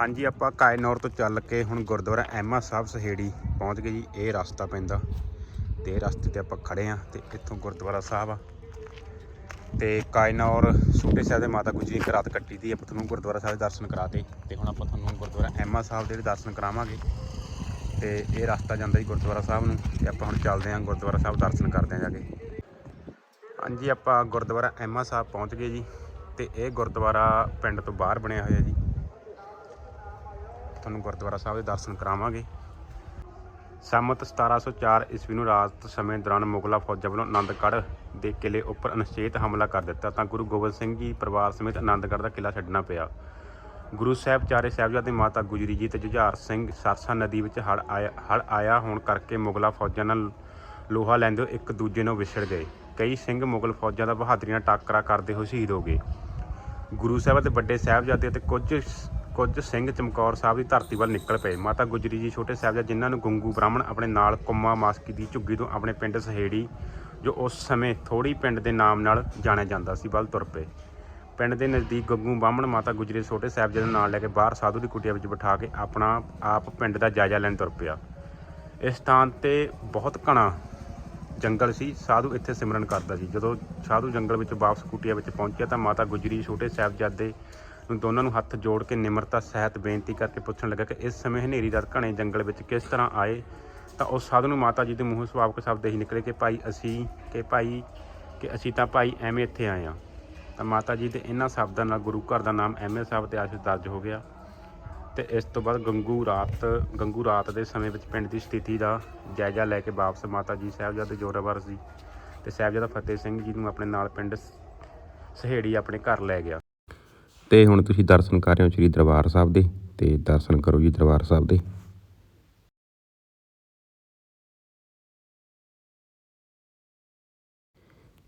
ਹਾਂਜੀ, ਆਪਾਂ ਕਾਇਨੌਰ ਤੋਂ ਚੱਲ ਕੇ ਹੁਣ ਗੁਰਦੁਆਰਾ ਐਮਾ ਸਾਹਿਬ ਸਹੇੜੀ ਪਹੁੰਚ ਗਏ ਜੀ। ਇਹ ਰਸਤਾ ਪੈਂਦਾ ਤੇ ਇਹ ਰਸਤੇ ਤੇ ਆਪਾਂ ਖੜੇ ਆ ਤੇ ਇੱਥੋਂ ਗੁਰਦੁਆਰਾ ਸਾਹਿਬ ਆ। ਤੇ ਕਾਇਨੌਰ ਛੋਟੇ ਸਾਹਿਬ ਦੇ ਮਾਤਾ ਗੁਜਰੀ ਦੀ ਰਾਤ ਕੱਟੀ ਦੀ, ਆਪਾਂ ਤੁਹਾਨੂੰ ਗੁਰਦੁਆਰਾ ਸਾਹਿਬ ਦੇ ਦਰਸ਼ਨ ਕਰਾਤੇ ਤੇ ਹੁਣ ਆਪਾਂ ਤੁਹਾਨੂੰ ਗੁਰਦੁਆਰਾ ਐਮਾ ਸਾਹਿਬ ਦੇ ਵੀ ਦਰਸ਼ਨ ਕਰਾਵਾਂਗੇ। ਤੇ ਇਹ ਰਸਤਾ ਜਾਂਦਾ ਜੀ ਗੁਰਦੁਆਰਾ ਸਾਹਿਬ ਨੂੰ ਤੇ ਆਪਾਂ ਹੁਣ ਚੱਲਦੇ ਹਾਂ ਗੁਰਦੁਆਰਾ ਸਾਹਿਬ ਦਰਸ਼ਨ ਕਰਦੇ ਹਾਂ ਜਾ ਕੇ। ਹਾਂਜੀ, ਆਪਾਂ ਗੁਰਦੁਆਰਾ ਐਮਾ ਸਾਹਿਬ ਪਹੁੰਚ ਗਏ ਜੀ ਤੇ ਇਹ ਗੁਰਦੁਆਰਾ ਪਿੰਡ ਤੋਂ ਬਾਹਰ ਬਣਿਆ ਹੋਇਆ ਜੀ। ਤੁਹਾਨੂੰ ਗੁਰਦੁਆਰਾ ਸਾਹਿਬ ਦੇ ਦਰਸ਼ਨ ਕਰਾਵਾਂਗੇ। ਸੰਮਤ 1704 ਈਸਵੀ ਨੂੰ ਰਾਤ ਸਮੇਂ ਦੌਰਾਨ ਮੁਗ਼ਲਾ ਫੌਜਾਂ ਵੱਲੋਂ ਆਨੰਦਗੜ੍ਹ ਦੇ ਕਿਲੇ ਉੱਪਰ ਅਨਿਸ਼ਚਿਤ ਹਮਲਾ ਕਰ ਦਿੱਤਾ ਤਾਂ ਗੁਰੂ ਗੋਬਿੰਦ ਸਿੰਘ ਜੀ ਪਰਿਵਾਰ ਸਮੇਤ ਆਨੰਦਗੜ੍ਹ ਦਾ ਕਿਲਾ ਛੱਡਣਾ ਪਿਆ। ਗੁਰੂ ਸਾਹਿਬ ਚਾਰੇ ਸਾਹਿਬਜ਼ਾਦੇ ਮਾਤਾ ਗੁਜਰੀ ਜੀ ਤੇ ਜੁਝਾਰ ਸਿੰਘ ਸਰਸਾ ਨਦੀ ਵਿੱਚ ਹੜ ਆਇਆ ਹੜ ਆਇਆ ਹੋਣ ਕਰਕੇ ਮੁਗਲਾ ਫੌਜਾਂ ਨਾਲ ਲੋਹਾ ਲੈਂਦੇ ਹੋਏ ਇੱਕ ਦੂਜੇ ਨੂੰ ਵਿਛੜ ਗਏ। ਕਈ ਸਿੰਘ ਮੁਗਲ ਫੌਜਾਂ ਦਾ ਬਹਾਦਰੀ ਨਾਲ ਟਾਕਰਾ ਕਰਦੇ ਹੋਏ ਸ਼ਹੀਦ ਹੋ ਗਏ। ਗੁਰੂ ਸਾਹਿਬ ਅਤੇ ਵੱਡੇ ਸਾਹਿਬਜ਼ਾਦੇ ਅਤੇ ਕੁਝ ਕੁਝ ਸਿੰਘ ਚਮਕੌਰ ਸਾਹਿਬ ਦੀ ਧਰਤੀ ਵੱਲ ਨਿਕਲ ਪਏ। ਮਾਤਾ ਗੁਜਰੀ ਜੀ ਛੋਟੇ ਸਾਹਿਬਜ਼ਾਦੇ ਜਿਨ੍ਹਾਂ ਨੂੰ ਗੰਗੂ ਬ੍ਰਾਹਮਣ ਆਪਣੇ ਨਾਲ ਕੁੰਮਾ ਮਾਸਕੀ ਦੀ ਝੁੱਗੀ ਤੋਂ ਆਪਣੇ ਪਿੰਡ ਸਹੇੜੀ, ਜੋ ਉਸ ਸਮੇਂ ਥੋੜੀ ਪਿੰਡ ਦੇ ਨਾਮ ਨਾਲ ਜਾਣਿਆ ਜਾਂਦਾ ਸੀ, ਵੱਲ ਤੁਰ ਪਏ। ਪਿੰਡ ਦੇ ਨਜ਼ਦੀਕ ਗੱਗੂ ਬਾਹਮਣ ਮਾਤਾ ਗੁਜਰੀ ਛੋਟੇ ਸਾਹਿਬਜ਼ਾਦੇ ਨੂੰ ਨਾਲ ਲੈ ਕੇ ਬਾਹਰ ਸਾਧੂ ਦੀ ਕੁਟੀਆ ਵਿੱਚ ਬਿਠਾ ਕੇ ਆਪਣਾ ਆਪ ਪਿੰਡ ਦਾ ਜਾਇਜ਼ਾ ਲੈਣ ਤੁਰ ਪਿਆ। ਇਸ ਸਥਾਨ ਤੇ ਬਹੁਤ ਘਣਾ ਜੰਗਲ ਸੀ। ਸਾਧੂ ਇੱਥੇ ਸਿਮਰਨ ਕਰਦਾ ਸੀ। ਜਦੋਂ ਸਾਧੂ ਜੰਗਲ ਵਿੱਚ ਵਾਪਸ ਕੁਟੀਆ ਵਿੱਚ ਪਹੁੰਚਿਆ ਤਾਂ ਮਾਤਾ ਗੁਜਰੀ ਛੋਟੇ ਸਾਹਿਬਜ਼ਾਦੇ ਦੋਨਾਂ ਨੂੰ ਹੱਥ ਜੋੜ ਕੇ ਨਿਮਰਤਾ, ਸਹਿਤ, ਬੇਨਤੀ ਕਰਕੇ ਪੁੱਛਣ ਲੱਗਾ ਕਿ ਇਸ ਸਮੇਂ ਹਨੇਰੀ ਰਾਤ ਘਣੇ ਜੰਗਲ ਵਿੱਚ ਕਿਸ ਤਰ੍ਹਾਂ ਆਏ? ਤਾਂ ਉਸ ਸਾਧੂ ਨੂੰ ਮਾਤਾ ਜੀ ਦੇ ਮੂੰਹੋਂ ਸੁਭਾਵਕ ਸ਼ਬਦ ਹੀ ਨਿਕਲੇ ਕਿ ਭਾਈ ਅਸੀਂ ਕਿ ਭਾਈ ਕਿ ਅਸੀਂ ਤਾਂ ਭਾਈ ਐਵੇਂ ਇੱਥੇ ਆਏ ਆ ਤਾਂ ਮਾਤਾ ਜੀ ਦੇ ਇਹਨਾਂ ਸ਼ਬਦਾਂ ਨਾਲ ਗੁਰੂ ਘਰ ਦਾ ਨਾਮ ਐਵੇਂ ਸਾਹਿਬ ਇਤਿਹਾਸ ਵਿੱਚ ਦਰਜ ਹੋ ਗਿਆ। ਤੇ ਇਸ ਤੋਂ ਬਾਅਦ ਗੰਗੂ ਰਾਤ ਗੰਗੂ ਰਾਤ ਦੇ ਸਮੇਂ ਵਿੱਚ ਪਿੰਡ ਦੀ ਸਥਿਤੀ ਦਾ ਜਾਇਜ਼ਾ ਲੈ ਕੇ ਵਾਪਸ ਮਾਤਾ ਜੀ ਸਾਹਿਬਜ਼ਾਦੇ ਜੋਰਾਵਰ ਸੀ। ਤੇ ਸਾਹਿਬਜ਼ਾਦਾ ਫਤਿਹ ਸਿੰਘ ਜੀ ਨੂੰ ਆਪਣੇ ਨਾਲ ਪਿੰਡ ਸ- ਸਹੇੜੀ ਆਪਣੇ ਘਰ ਲੈ ਗਿਆ। ਤੇ ਹੁਣ ਤੁਸੀਂ ਦਰਸ਼ਨ ਕਰ ਰਹੇ ਹੋ ਸ੍ਰੀ ਦਰਬਾਰ ਸਾਹਿਬ ਦੇ, ਤੇ ਦਰਸ਼ਨ ਕਰੋ ਜੀ ਦਰਬਾਰ ਸਾਹਿਬ ਦੇ।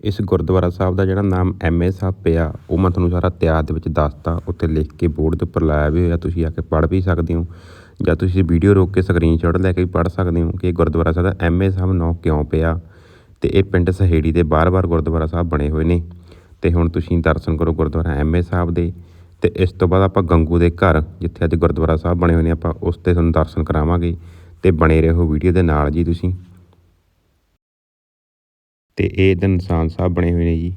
ਇਸ ਗੁਰਦੁਆਰਾ ਸਾਹਿਬ ਦਾ ਜਿਹੜਾ ਨਾਮ ਐਮਏ ਸਾਹਿਬ ਪਿਆ, ਉਹ ਮੈਂ ਤੁਹਾਨੂੰ ਸਾਰਾ ਤਿਆਰ ਦੇ ਵਿੱਚ ਦੱਸਤਾ ਉੱਤੇ ਲਿਖ ਕੇ ਬੋਰਡ ਦੇ ਉੱਪਰ ਲਾਇਆ ਵੀ ਹੋਇਆ, ਤੁਸੀਂ ਆ ਕੇ ਪੜ੍ਹ ਵੀ ਸਕਦੇ ਹੋ, ਜਾਂ ਤੁਸੀਂ ਵੀਡੀਓ ਰੋਕ ਕੇ ਸਕਰੀਨਸ਼ਾਟ ਲੈ ਕੇ ਵੀ ਪੜ੍ਹ ਸਕਦੇ ਹੋ ਕਿ ਇਹ ਗੁਰਦੁਆਰਾ ਸਾਹਿਬ ਦਾ ਐਮਏ ਸਾਹਿਬ ਨਾਂ ਕਿਉਂ ਪਿਆ, ਤੇ ਇਹ ਪਿੰਡ ਸਹੇੜੀ ਦੇ ਬਾਰ-ਬਾਰ ਗੁਰਦੁਆਰਾ ਸਾਹਿਬ ਬਣੇ ਹੋਏ ਨੇ। ਤੇ ਹੁਣ ਤੁਸੀਂ ਦਰਸ਼ਨ ਕਰੋ ਗੁਰਦੁਆਰਾ ਐਮਏ ਸਾਹਿਬ ਦੇ ਤੇ ਇਸ ਤੋਂ ਬਾਅਦ ਆਪਾਂ ਗੰਗੂ ਦੇ ਘਰ, ਜਿੱਥੇ ਅੱਜ ਗੁਰਦੁਆਰਾ ਸਾਹਿਬ ਬਣੇ ਹੋਏ ਨੇ, ਆਪਾਂ ਉਸ ਤੇ ਤੁਹਾਨੂੰ ਦਰਸ਼ਨ ਕਰਾਵਾਂਗੇ ਤੇ ਬਣੇ ਰਹੋ ਵੀਡੀਓ ਦੇ ਨਾਲ ਜੀ ਤੁਸੀਂ। ਤੇ ਇਹ ਦੇ ਨਿਸ਼ਾਨ ਸਾਹਿਬ ਬਣੇ ਹੋਏ ਨੇ ਜੀ।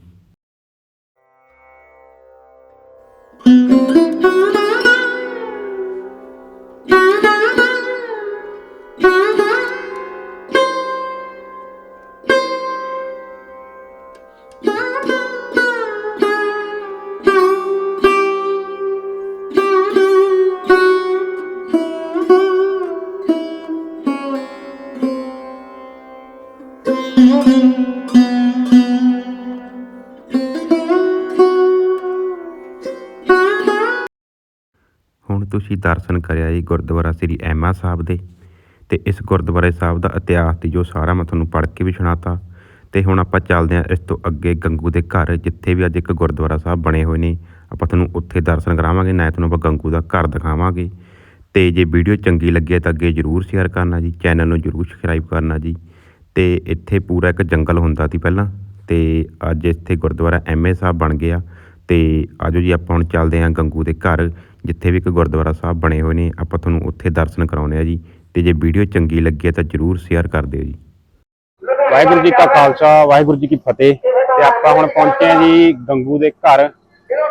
ਤੁਸੀਂ ਦਰਸ਼ਨ ਕਰਿਆ ਜੀ ਗੁਰਦੁਆਰਾ ਸ੍ਰੀ ਐਮਾ ਸਾਹਿਬ ਦੇ। ਤੇ ਇਸ ਗੁਰਦੁਆਰੇ ਸਾਹਿਬ ਦਾ ਇਤਿਹਾਸ ਤੇ ਜੋ ਸਾਰਾ ਮੈਂ ਤੁਹਾਨੂੰ ਪੜ੍ਹ ਕੇ ਵੀ ਸੁਣਾਤਾ। ਤੇ ਹੁਣ ਆਪਾਂ ਚੱਲਦੇ ਹਾਂ ਇਸ ਤੋਂ ਅੱਗੇ ਗੰਗੂ ਦੇ ਘਰ, ਜਿੱਥੇ ਵੀ ਅੱਜ ਇੱਕ ਗੁਰਦੁਆਰਾ ਸਾਹਿਬ ਬਣੇ ਹੋਏ ਨੇ। ਆਪਾਂ ਤੁਹਾਨੂੰ ਉੱਥੇ ਦਰਸ਼ਨ ਕਰਾਵਾਂਗੇ ਨਾ ਤੁਹਾਨੂੰ ਆਪਾਂ ਗੰਗੂ ਦਾ ਘਰ ਦਿਖਾਵਾਂਗੇ। ਤੇ ਜੇ ਵੀਡੀਓ ਚੰਗੀ ਲੱਗੇ ਤਾਂ ਅੱਗੇ ਜਰੂਰ ਸ਼ੇਅਰ ਕਰਨਾ ਜੀ ਚੈਨਲ ਨੂੰ ਜਰੂਰ ਸਬਸਕ੍ਰਾਈਬ ਕਰਨਾ ਜੀ। ਤੇ ਇੱਥੇ ਪੂਰਾ ਇੱਕ ਜੰਗਲ ਹੁੰਦਾ ਸੀ ਪਹਿਲਾਂ। ਤੇ ਅੱਜ ਇੱਥੇ ਗੁਰਦੁਆਰਾ ਐਮਏ ਸਾਹਿਬ ਬਣ ਗਿਆ। ਤੇ ਆਜੋ ਜੀ ਆਪਾਂ ਹੁਣ ਚੱਲਦੇ ਹਾਂ ਗੰਗੂ ਦੇ ਘਰ। ਜਿੱਥੇ ਵੀ ਇੱਕ ਗੁਰਦੁਆਰਾ ਸਾਹਿਬ ਬਣੇ ਹੋਏ ਨੇ, ਆਪਾਂ ਤੁਹਾਨੂੰ ਉੱਥੇ ਦਰਸ਼ਨ ਕਰਾਉਣੇ ਆ ਜੀ। ਤੇ ਜੇ ਵੀਡੀਓ ਚੰਗੀ ਲੱਗੇ ਤਾਂ ਜਰੂਰ ਸ਼ੇਅਰ ਕਰ ਦਿਓ ਜੀ। ਵਾਹਿਗੁਰੂ ਜੀ ਕਾ ਖਾਲਸਾ, ਵਾਹਿਗੁਰੂ ਜੀ ਕੀ ਫਤਿਹ। ਤੇ ਆਪਾਂ ਹੁਣ ਪਹੁੰਚੇ ਆ ਜੀ ਗੰਗੂ ਦੇ ਘਰ।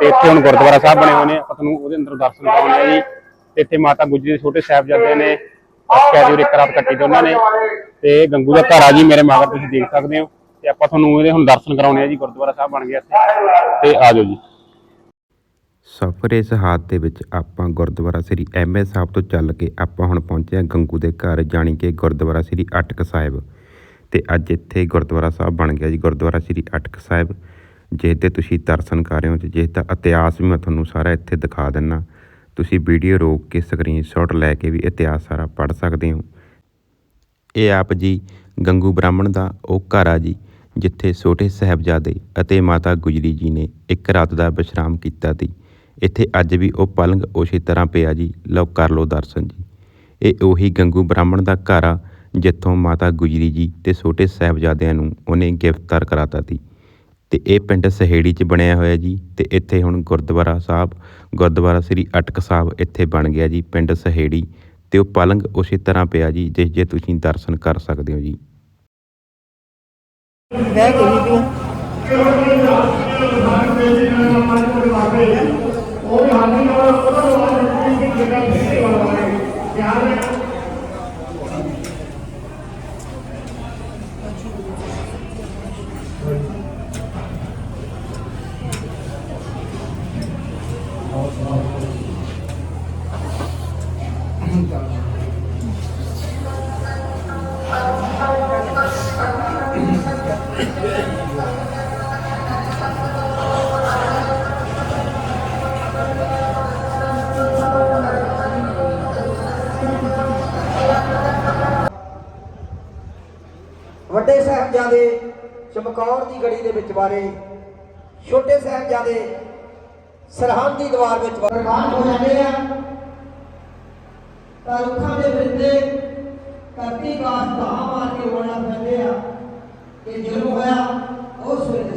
ਤੇ ਇੱਥੇ ਹੁਣ ਗੁਰਦੁਆਰਾ ਸਾਹਿਬ ਬਣੇ ਹੋਏ ਨੇ, ਆਪਾਂ ਤੁਹਾਨੂੰ ਉਹਦੇ ਅੰਦਰ ਦਰਸ਼ਨ ਕਰਾਉਣੇ ਆ ਜੀ। ਤੇ ਇੱਥੇ ਮਾਤਾ ਗੁਜਰੀ ਦੇ ਛੋਟੇ ਸਾਹਿਬਜ਼ਾਦੇ ਨੇ, ਆਖਿਆ ਦੀ ਇੱਕ ਰਾਤ ਕੱਟੀ ਤੇ ਉਹਨਾਂ ਨੇ। ਤੇ ਗੰਗੂ ਦਾ ਘਰ ਆ ਜੀ, ਮੇਰੇ ਮਗਰ ਤੁਸੀਂ ਦੇਖ ਸਕਦੇ ਹੋ। ਤੇ ਆਪਾਂ ਤੁਹਾਨੂੰ ਇਹਦੇ ਹੁਣ ਦਰਸ਼ਨ ਕਰਾਉਣੇ ਆ ਜੀ, ਗੁਰਦੁਆਰਾ ਸਾਹਿਬ ਬਣ ਗਿਆ ਇੱਥੇ। ਤੇ ਆ ਜਾਓ ਜੀ। ਸਫਰ ਇਸ ਹਾਦ ਦੇ ਵਿੱਚ ਆਪਾਂ ਗੁਰਦੁਆਰਾ ਸ੍ਰੀ ਐਮਏ ਸਾਹਿਬ ਤੋਂ ਚੱਲ ਕੇ ਆਪਾਂ ਹੁਣ ਪਹੁੰਚੇ ਹਾਂ ਗੰਗੂ ਦੇ ਘਰ, ਜਾਣੀ ਕਿ ਗੁਰਦੁਆਰਾ ਸ੍ਰੀ ਅਟਕ ਸਾਹਿਬ। ਤੇ ਅੱਜ ਇੱਥੇ ਗੁਰਦੁਆਰਾ ਸਾਹਿਬ ਬਣ ਗਿਆ ਜੀ, ਗੁਰਦੁਆਰਾ ਸ੍ਰੀ ਅਟਕ ਸਾਹਿਬ। ਜਿਸ ਦੇ ਤੁਸੀਂ ਦਰਸ਼ਨ ਕਰ ਰਹੇ ਹੋ ਤੇ ਜਿਸ ਦਾ ਇਤਿਹਾਸ ਵੀ ਮੈਂ ਤੁਹਾਨੂੰ ਸਾਰਾ ਇੱਥੇ ਦਿਖਾ ਦਿੰਨਾ। ਤੁਸੀਂ ਵੀਡੀਓ ਰੋਕ ਕੇ ਸਕਰੀਨਸ਼ਾਟ ਲੈ ਕੇ ਵੀ ਇਤਿਹਾਸ ਸਾਰਾ ਪੜ੍ਹ ਸਕਦੇ ਹੋ। ਇਹ ਆਪ ਜੀ ਗੰਗੂ ਬ੍ਰਾਹਮਣ ਦਾ ਉਹ ਘਰ ਆ ਜੀ, ਜਿੱਥੇ ਛੋਟੇ ਸਾਹਿਬਜ਼ਾਦੇ ਅਤੇ ਮਾਤਾ ਗੁਜਰੀ ਜੀ ਨੇ ਇੱਕ ਰਾਤ ਦਾ ਵਿਸ਼ਰਾਮ ਕੀਤਾ ਸੀ। ਇੱਥੇ ਅੱਜ ਵੀ ਉਹ ਪਲੰਗ ਉਸੇ ਤਰ੍ਹਾਂ ਪਿਆ ਜੀ। ਲਓ ਕਰ ਲਓ ਦਰਸ਼ਨ ਜੀ। ਇਹ ਉਹੀ ਗੰਗੂ ਬ੍ਰਾਹਮਣ ਦਾ ਘਰ ਆ, ਜਿੱਥੋਂ ਮਾਤਾ ਗੁਜਰੀ ਜੀ ਤੇ ਛੋਟੇ ਸਾਹਿਬਜ਼ਾਦਿਆਂ ਨੂੰ ਉਹਨੇ ਗ੍ਰਿਫਤਾਰ ਕਰਾਤਾ ਸੀ। ਤੇ ਇਹ ਪਿੰਡ ਸਹੇੜੀ 'ਚ ਬਣਿਆ ਹੋਇਆ ਜੀ ਤੇ ਇੱਥੇ ਹੁਣ ਗੁਰਦੁਆਰਾ ਸਾਹਿਬ, ਗੁਰਦੁਆਰਾ ਸ੍ਰੀ ਅਟਕ ਸਾਹਿਬ ਇੱਥੇ ਬਣ ਗਿਆ ਜੀ, ਪਿੰਡ ਸਹੇੜੀ। ਤੇ ਉਹ ਪਲੰਗ ਉਸੇ ਤਰ੍ਹਾਂ ਪਿਆ ਜੀ, ਜਿਸ ਜੇ ਤੁਸੀਂ ਦਰਸ਼ਨ ਕਰ ਸਕਦੇ ਹੋ ਜੀ। और आने Thank you. ਵੱਡੇ ਸਾਹਿਬਜ਼ਾਦੇ ਚਮਕੌਰ ਦੀ ਗੜੀ ਦੇ ਵਿੱਚ ਵਾਰੇ, ਛੋਟੇ ਸਾਹਿਬਜ਼ਾਦੇ ਸਰਹੰਦ ਦੀ ਦੀਵਾਰ ਵਿੱਚ ਪ੍ਰਮਾਣ ਹੋ ਜਾਂਦੇ ਆ। ਤਾਂ ਰੁੱਖਾਂ ਦੇ ਬਿਰਦੇ ਧਰਤੀ ਗਾਸ ਧਾ ਮਾਰ ਕੇ ਰੋਣਾ ਪੈਂਦੇ ਆ। ਇਹ ਜ਼ੁਲਮ ਹੋਇਆ ਉਸ ਵੇਲੇ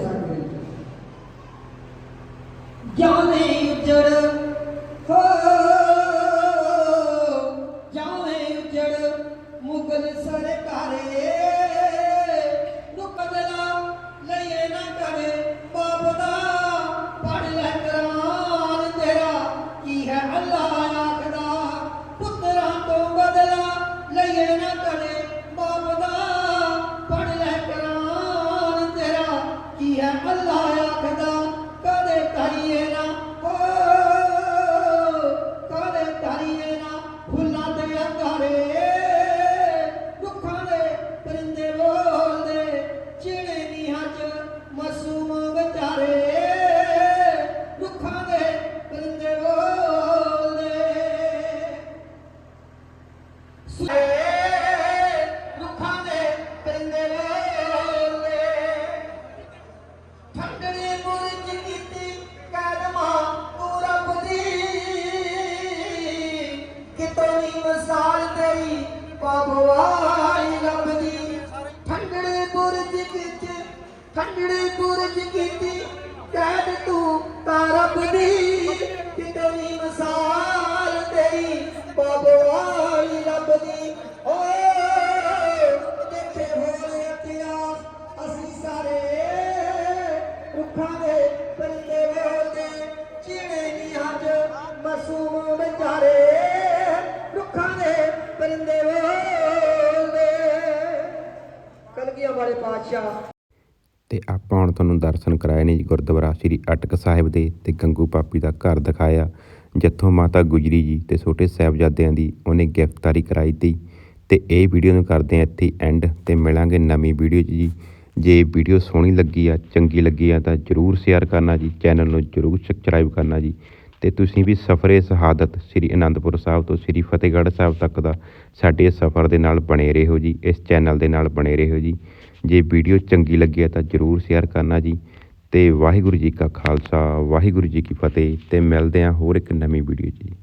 ਮਿਸਾਲ ਤੇਰੀ ਬਾਬਵਾਈ ਲੱਭਦੀ ਠੰਡੜੀ ਮੁਰਜ ਵਿੱਚ ਠੰਡੜੀ ਮੁਰਜ ਕੀਤੀ। ਕੈਦ ਤੂੰ ਤਾਂ ਰੱਬ ਦੀ, ਕਿਤੋਂ ਨੀ ਮਿਸਾਲ। ਪਰਿੰਦੇ ਵੇਲੇ ਕਲਗੀਆਂ ਵਾਲੇ ਪਾਤਸ਼ਾਹ। ਤੇ ਆਪਾਂ ਹੁਣ ਤੁਹਾਨੂੰ ਦਰਸ਼ਨ ਕਰਾਏ ਨੇ ਜੀ ਗੁਰਦੁਆਰਾ ਸ੍ਰੀ ਅਟਕ ਸਾਹਿਬ ਦੇ ਤੇ ਗੰਗੂ ਪਾਪੀ ਦਾ ਘਰ ਦਿਖਾਇਆ। ਜਿੱਥੋਂ ਮਾਤਾ ਗੁਜਰੀ ਜੀ ਤੇ ਛੋਟੇ ਸਾਹਿਬਜ਼ਾਦਿਆਂ ਦੀ ਉਹਨੇ ਗ੍ਰਿਫਤਾਰੀ ਕਰਾਈ ਤੀ। ਤੇ ਇਹ ਵੀਡੀਓ ਨੂੰ ਕਰਦੇ ਆ ਇੱਥੇ ਐਂਡ ਤੇ ਮਿਲਾਂਗੇ ਨਵੀਂ ਵੀਡੀਓ 'ਚ ਜੀ। ਜੇ ਵੀਡੀਓ ਸੋਹਣੀ ਲੱਗੀ ਆ, ਚੰਗੀ ਲੱਗੀ ਆ ਤਾਂ ਜਰੂਰ ਸ਼ੇਅਰ ਕਰਨਾ ਜੀ ਚੈਨਲ ਨੂੰ ਜਰੂਰ ਸਬਸਕ੍ਰਾਈਬ ਕਰਨਾ ਜੀ। ਤੇ ਤੁਸੀਂ ਵੀ ਸਫਰੇ ਸ਼ਹਾਦਤ ਸ੍ਰੀ ਅਨੰਦਪੁਰ ਸਾਹਿਬ ਤੋਂ ਸ੍ਰੀ ਫਤਿਹਗੜ੍ਹ ਸਾਹਿਬ ਤੱਕ ਦਾ ਸਾਡੇ ਇਸ ਸਫ਼ਰ ਦੇ ਨਾਲ ਬਣੇ ਰਹੋ ਜੀ, ਇਸ ਚੈਨਲ ਦੇ ਨਾਲ ਬਣੇ ਰਹੋ ਜੀ। ਜੇ ਵੀਡੀਓ ਚੰਗੀ ਲੱਗੀ ਹੈ ਤਾਂ ਜਰੂਰ ਸ਼ੇਅਰ ਕਰਨਾ ਜੀ। ਤੇ ਵਾਹਿਗੁਰੂ ਜੀ ਕਾ ਖਾਲਸਾ, ਵਾਹਿਗੁਰੂ ਜੀ ਕੀ ਫਤਿਹ ਤੇ ਮਿਲਦੇ ਹਾਂ ਹੋਰ ਇੱਕ ਨਵੀਂ ਵੀਡੀਓ 'ਚ ਜੀ।